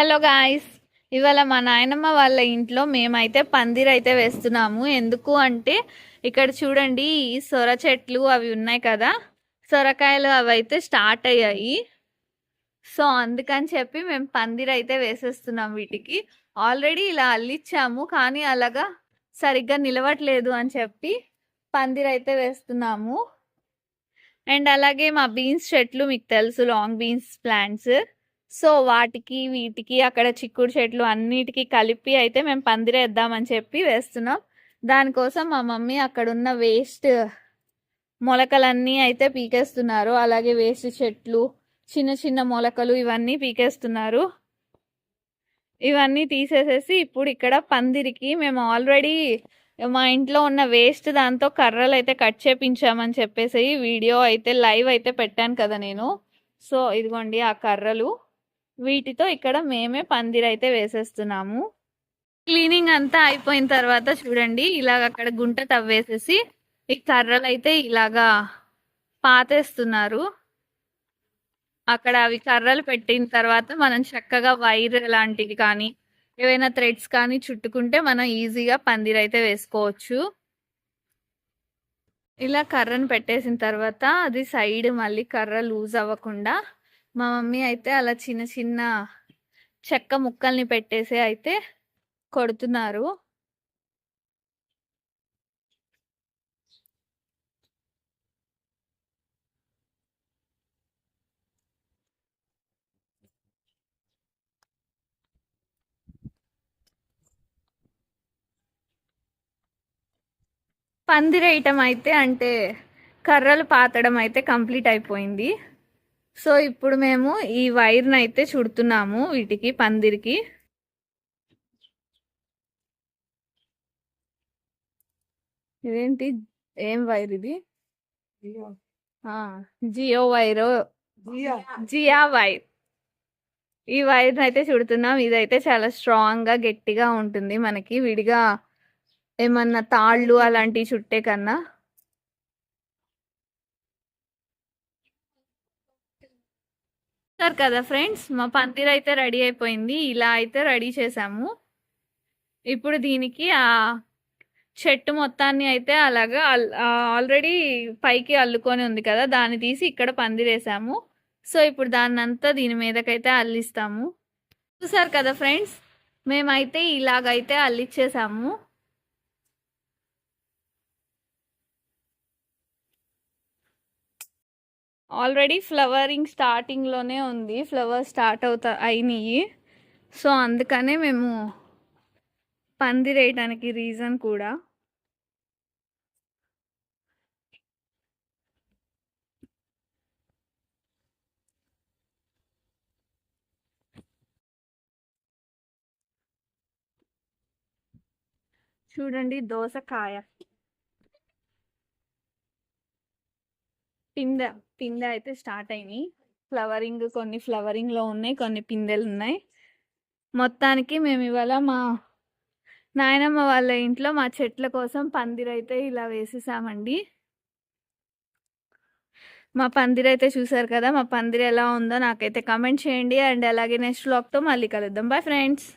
Hello guys. ఇవాళ మా నాయనమ్మ వాళ్ళ ఇంట్లో మేమైతే పందిర్ అయితే వేస్తున్నాము. ఎందుకు అంటే ఇక్కడ చూడండి ఈ సొర చెట్లు అవి ఉన్నాయి కదా. సొరకాయలు అవి అయితే స్టార్ట్ అయ్యాయి. సో అందుకని చెప్పి మేము పందిర్ అయితే వేసేస్తున్నాం వీటికి. ఆల్రెడీ ఇలా అల్లిచ్చాము కానీ అలాగా సరిగ్గా నిలవట్లేదు అని చెప్పి పందిర్ అయితే వేస్తున్నాము. అండ్ అలాగే మా బీన్స్ చెట్లు మీకు తెలుసు లాంగ్ బీన్స్ ప్లాంట్స్. సో వాటికి వీటికి అక్కడ చిక్కుడు చెట్లు అన్నిటికీ కలిపి అయితే మేము పందిరేద్దామని చెప్పి వేస్తున్నాం. దానికోసం మా మమ్మీ అక్కడున్న వేస్ట్ మొలకలన్నీ అయితే పీకేస్తున్నారు. అలాగే వేస్ట్ చెట్లు చిన్న చిన్న మొలకలు ఇవన్నీ పీకేస్తున్నారు. ఇవన్నీ తీసేసేసి ఇప్పుడు ఇక్కడ పందిరికి మేము ఆల్రెడీ మా ఇంట్లో ఉన్న వేస్ట్ దాంతో కర్రలు అయితే కట్ చేపించామని చెప్పేసి వీడియో అయితే లైవ్ అయితే పెట్టాను కదా నేను. సో ఇదిగోండి ఆ కర్రలు. వీటితో ఇక్కడ మేమే పందిరి అయితే వేసేస్తున్నాము. క్లీనింగ్ అంతా అయిపోయిన తర్వాత చూడండి ఇలాగ అక్కడ గుంట తవ్వేసేసి ఈ కర్రలు అయితే ఇలాగా పాతేస్తున్నారు. అక్కడ అవి కర్రలు పెట్టిన తర్వాత మనం చక్కగా వైర్ లాంటివి కానీ ఏవైనా థ్రెడ్స్ కానీ చుట్టుకుంటే మనం ఈజీగా పందిరి అయితే వేసుకోవచ్చు. ఇలా కర్రను పెట్టేసిన తర్వాత అది సైడ్ మళ్ళీ కర్ర లూజ్ అవ్వకుండా మా మమ్మీ అయితే అలా చిన్న చిన్న చెక్క ముక్కల్ని పెట్టేసి అయితే కొడుతున్నారు. పందిరేయటం అయితే అంటే కర్రలు పాతడం అయితే కంప్లీట్ అయిపోయింది. సో ఇప్పుడు మేము ఈ వైర్ని అయితే చుడుతున్నాము వీటికి పందిరికి. ఇదేంటి? ఏం వైర్ ఇది? జియో. వైర్. జియా. వైర్. ఈ వైర్ అయితే చుడుతున్నాం. ఇదైతే చాలా స్ట్రాంగ్గా గట్టిగా ఉంటుంది. మనకి విడిగా ఏమన్నా తాళ్ళు అలాంటివి చుట్టే కన్నా. సార్ కదా ఫ్రెండ్స్? మా పందిరి అయితే రెడీ అయిపోయింది. ఇలా అయితే రెడీ చేసాము. ఇప్పుడు దీనికి ఆ చెట్టు మొత్తాన్ని అయితే అలాగా ఆల్రెడీ పైకి అల్లుకొని ఉంది కదా దాన్ని తీసి ఇక్కడ పందిరేసాము. సో ఇప్పుడు దాన్ని అంతా దీని మీదకైతే అల్లిస్తాము. చూసారు కదా ఫ్రెండ్స్? మేమైతే ఇలాగైతే అల్లిచ్చేసాము. ఆల్రెడీ ఫ్లవరింగ్ స్టార్టింగ్లోనే ఉంది. ఫ్లవర్ స్టార్ట్ అవుతా అయినాయి. సో అందుకనే మేము పందిరేయటానికి రీజన్ కూడా. చూడండి దోసకాయ. పిందె పిందె అయితే స్టార్ట్ అయినాయి. ఫ్లవరింగ్ కొన్ని ఫ్లవరింగ్లో ఉన్నాయి కొన్ని పిందెలు ఉన్నాయి. మొత్తానికి మేము ఇవాళ మా నాయనమ్మ వాళ్ళ ఇంట్లో మా చెట్ల కోసం పందిరైతే ఇలా వేసేసామండి. మా పందిరి అయితే చూసారు కదా మా పందిరి ఎలా ఉందో నాకైతే కమెంట్ చేయండి. అండ్ అలాగే నెక్స్ట్ వ్లాగ్తో మళ్ళీ కలుద్దాం. Bye friends